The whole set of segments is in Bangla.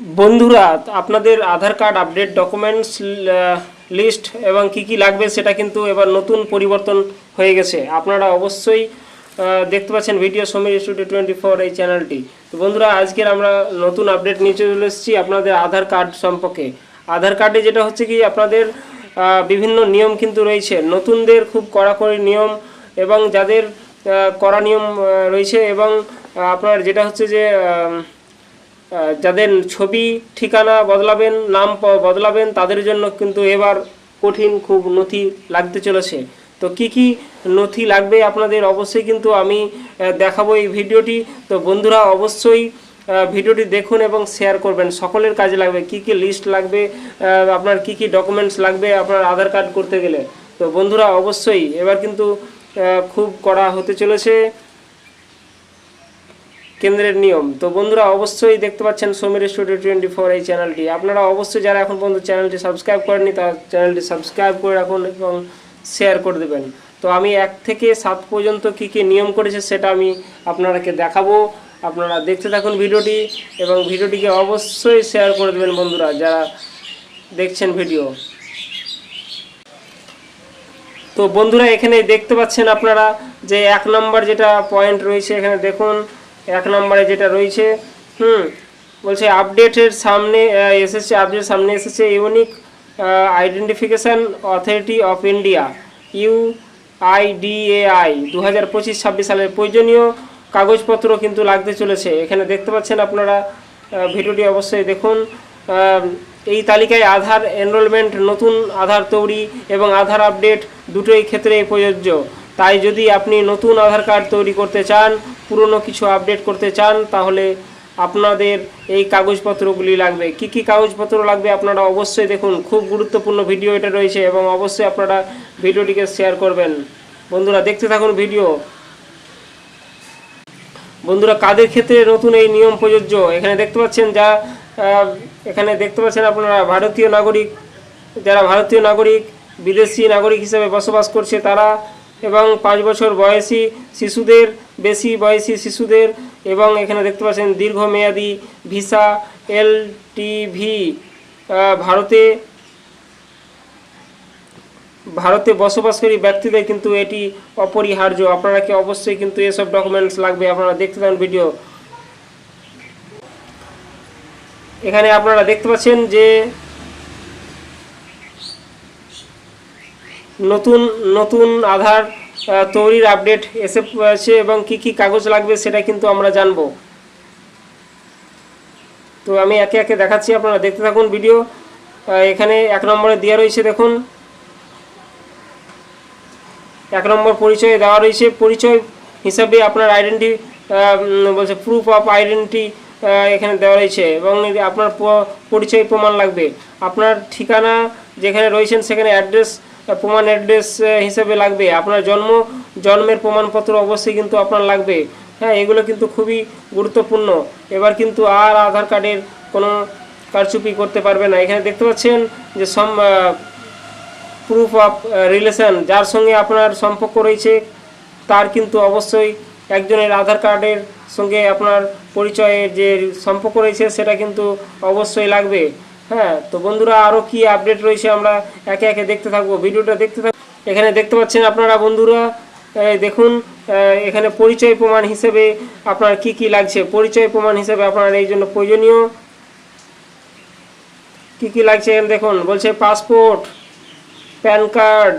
বন্ধুরা, আপনাদের Aadhaar card update documents list এবং কি কি লাগবে সেটা কিন্তু এবার নতুন পরিবর্তন হয়ে গেছে। আপনারা অবশ্যই দেখতে পাচ্ছেন video Samir studio twenty four এই চ্যানেলটি। বন্ধুরা, আজকের আমরা নতুন আপডেট নিয়ে চলে এসেছি আপনাদের আধার কার্ড সম্পর্কে। আধার কার্ডে যেটা হচ্ছে কি, আপনাদের বিভিন্ন নিয়ম কিন্তু রয়েছে। নতুনদের খুব কড়াকড়ি নিয়ম এবং যাদের কড়া নিয়ম রয়েছে এবং আপনার যেটা হচ্ছে যে যাদের ছবি, ঠিকানা বদলাবেন, নাম বদলাবেন, তাদের জন্য কিন্তু এবার কঠিন খুব নথি লাগতে চলেছে। তো কি কি নথি লাগবে আপনাদের? অবশ্যই কিন্তু আমি দেখাবো এই ভিডিওটি। তো বন্ধুরা, অবশ্যই ভিডিওটি দেখুন এবং শেয়ার করবেন। সকলের কাজে লাগবে। কি কি লিস্ট লাগবে? আপনার কি কি ডকুমেন্টস লাগবে? আপনার আধার কার্ড করতে গেলে। তো বন্ধুরা, অবশ্যই এবার কিন্তু খুব কড়া হতে চলেছে। কেন্দ্রের নিয়ম। তো বন্ধুরা, অবশ্যই দেখতে পাচ্ছেন সমীর স্টুডিও টোয়েন্টি ফোর এই চ্যানেলটি। আপনারা অবশ্যই যারা এখন পর্যন্ত চ্যানেলটি সাবস্ক্রাইব করেননি, তার চ্যানেলটি সাবস্ক্রাইব করে রাখুন এবং শেয়ার করে দেবেন। তো আমি এক থেকে সাত পর্যন্ত কি কি নিয়ম করেছে সেটা আমি আপনারাকে দেখাবো। আপনারা দেখতে থাকুন ভিডিওটি এবং ভিডিওটিকে অবশ্যই শেয়ার করে দেবেন বন্ধুরা, যারা দেখছেন ভিডিও। তো বন্ধুরা, এখানে দেখতে পাচ্ছেন আপনারা যে এক নম্বর যেটা পয়েন্ট রয়েছে, এখানে দেখুন এক নম্বরে যেটা রয়েছে, হুম, বলছে আপডেটের সামনে এসেছে আপডেট সামনে এসেছে unique identification authority of India U IDAI দু হাজার পঁচিশ, ছাব্বিশ সালের প্রয়োজনীয় কাগজপত্র কিন্তু লাগতে চলেছে। এখানে দেখতে পাচ্ছেন আপনারা ভিডিওটি অবশ্যই দেখুন। এই তালিকায় আধার এনরোলমেন্ট নতুন আধার তৈরি এবং আধার আপডেট দুটোই ক্ষেত্রে প্রযোজ্য। তাই যদি আপনি নতুন আধার কার্ড তৈরি করতে চান, পুরনো কিছু আপডেট করতে চান, তাহলে আপনাদের এই কাগজপত্রগুলি লাগবে। কি কি কাগজপত্র লাগবে আপনারা অবশ্যই দেখুন। খুব গুরুত্বপূর্ণ ভিডিও এটা রয়েছে এবং অবশ্যই আপনারা ভিডিওটিকে শেয়ার করবেন। বন্ধুরা, দেখতে থাকুন ভিডিও বন্ধুরা, কাদের ক্ষেত্রে নতুন এই নিয়ম প্রযোজ্য? এখানে দেখতে পাচ্ছেন যা এখানে দেখতে পাচ্ছেন আপনারা, ভারতীয় নাগরিক, যারা ভারতীয় নাগরিক, বিদেশি নাগরিক হিসেবে বসবাস করছে, তারা এবং পাঁচ বছর বয়সী শিশুদের, বেশি বয়সী শিশুদের এবং এখানে দেখতে পাচ্ছেন দীর্ঘমেয়াদী ভিসা, এল টিভি ভারতে ভারতে বসবাসকারী ব্যক্তিদের কিন্তু এটি অপরিহার্য। আপনারা কি অবশ্যই কিন্তু এসব ডকুমেন্টস লাগবে? আপনারা দেখতে পান ভিডিও এখানে আপনারা দেখতে পাচ্ছেন যে নতুন নতুন আধার তৈরির আপডেট এসে আছে এবং কি কি কাগজ লাগবে সেটা কিন্তু আমরা জানব। তো আমি একে একে দেখাচ্ছি, আপনারা দেখতে থাকুন ভিডিও এখানে এক নম্বরে দেওয়া রয়েছে, দেখুন। এক নম্বর পরিচয় দেওয়া রয়েছে। পরিচয় হিসাবে আপনার আইডেন্টি বলছে প্রুফ অফ আইডেন্টি এখানে দেওয়া রয়েছে এবং আপনার পরিচয় প্রমাণ লাগবে। আপনার ঠিকানা যেখানে রয়েছেন সেখানে অ্যাড্রেস প্রমাণ অ্যাড্রেস হিসেবে লাগবে। আপনার জন্ম, জন্মের প্রমাণপত্র অবশ্যই কিন্তু আপনার লাগবে। হ্যাঁ এগুলো কিন্তু খুবই গুরুত্বপূর্ণ। এবার কিন্তু আর আধার কার্ডের কোনো কারচুপি করতে পারবে না। এখানে দেখতে পাচ্ছেন যে সম প্রুফ অফ রিলেশন যার সঙ্গে আপনার সম্পর্ক রয়েছে, তার কিন্তু অবশ্যই একজনের আধার কার্ডের সঙ্গে আপনার পরিচয়ের যে সম্পর্ক রয়েছে, সেটা কিন্তু অবশ্যই লাগবে। হ্যাঁ তো বন্ধুরা আরও কি আপডেট রয়েছে আমরা একে একে দেখতে থাকব, ভিডিওটা দেখতে থাকব এখানে দেখতে পাচ্ছেন আপনারা বন্ধুরা দেখুন এখানে পরিচয় প্রমাণ হিসেবে আপনার কি কি লাগছে, পরিচয় প্রমাণ হিসেবে আপনার এই জন্য প্রয়োজনীয়। কি কি লাগছে এখানে দেখুন, বলছে passport PAN card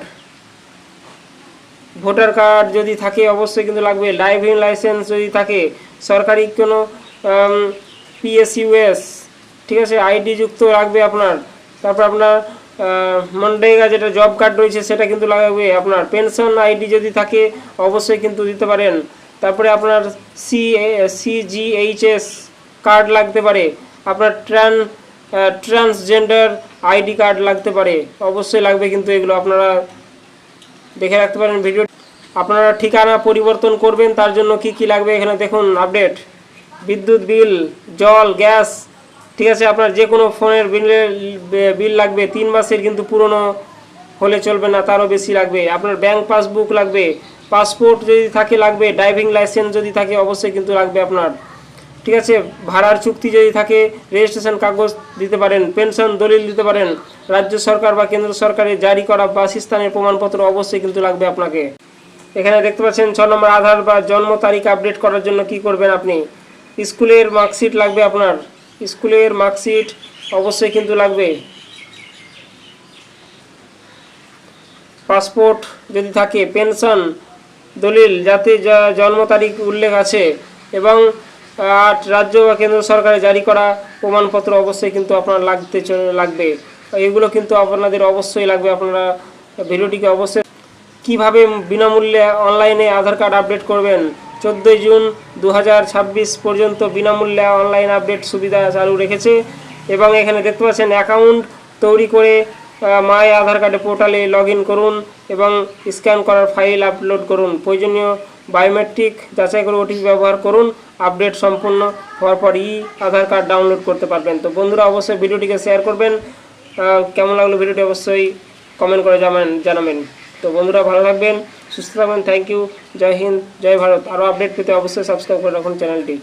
voter card যদি থাকে অবশ্যই কিন্তু লাগবে ড্রাইভিং লাইসেন্স যদি থাকে, সরকারি কোনো পিএসইউএস ঠিক আছে আইডি যুক্ত লাগবে আপনার। তারপর আপনার মনরেগা যেটা জব কার্ড রয়েছে সেটা কিন্তু লাগবে। আপনার পেনশন আইডি যদি থাকে, অবশ্যই কিন্তু দিতে পারেন। তারপরে আপনার সি সিজিএইচএস কার্ড লাগতে পারে। আপনার ট্রান ট্রান্সজেন্ডার আইডি কার্ড লাগতে পারে। অবশ্যই লাগবে কিন্তু এগুলো। আপনারা দেখে রাখতে পারেন ভিডিও আপনারা ঠিকানা পরিবর্তন করবেন, তার জন্য কি কি লাগবে এখানে দেখুন আপডেট বিদ্যুৎ বিল, জল, গ্যাস ঠিক আছে, আপনার যে কোনো ফোনের বিলের বিল লাগবে, তিন মাসের কিন্তু পুরনো হলে চলবে না, তারও বেশি লাগবে। আপনার ব্যাংক পাসবুক লাগবে, পাসপোর্ট যদি থাকে লাগবে, ড্রাইভিং লাইসেন্স যদি থাকে অবশ্যই কিন্তু লাগবে আপনার। ঠিক আছে, ভাড়ার চুক্তি যদি থাকে, রেজিস্ট্রেশন কাগজ দিতে পারেন, পেনশন দলিল দিতে পারেন, রাজ্য সরকার বা কেন্দ্র সরকারের জারি করা বাসস্থানের প্রমাণপত্র অবশ্যই কিন্তু লাগবে আপনাকে। এখানে দেখতে পাচ্ছেন, ছ নম্বর আধার বা জন্ম তারিখ আপডেট করার জন্য কি করবেন আপনি? স্কুলের মার্কশিট লাগবে আপনার। স্কুলের মার্কশিট অবশ্যই কিন্তু লাগবে। পাসপোর্ট যদি থাকে পেনশন দলিল যাতে জন্ম তারিখ উল্লেখ আছে এবং আহ, রাজ্য বা কেন্দ্র সরকারের জারি করা প্রমাণপত্র অবশ্যই কিন্তু আপনার লাগতে লাগবে। এগুলো কিন্তু আপনাদের অবশ্যই লাগবে আপনারা ভিডিওটিকে অবশ্যই কীভাবে বিনামূল্যে অনলাইনে আধার কার্ড আপডেট করবেন চোদ্দোই জুন দু হাজার ছাব্বিশ পর্যন্ত বিনামূল্যে অনলাইন আপডেট সুবিধা চালু রেখেছে এবং এখানে দেখতে পাচ্ছেন অ্যাকাউন্ট তৈরি করে মাই আধার কার্ডে পোর্টালে লগ করুন এবং স্ক্যান করার ফাইল আপলোড করুন। প্রয়োজনীয় বায়োমেট্রিক যাচাই করে ওটিপি ব্যবহার করুন। আপডেট সম্পূর্ণ হওয়ার পর ই আধার কার্ড ডাউনলোড করতে পারবেন। তো বন্ধুরা, অবশ্যই ভিডিওটিকে শেয়ার করবেন। কেমন লাগল ভিডিওটি অবশ্যই কমেন্ট করে জানাবেন। তো বন্ধুরা, ভালো থাকবেন। সুস্থ থাকবেন থ্যাংক ইউ জয় হিন্দ, জয় ভারত। আরও আপডেট পেতে অবশ্যই সাবস্ক্রাইব করে রাখুন চ্যানেলটি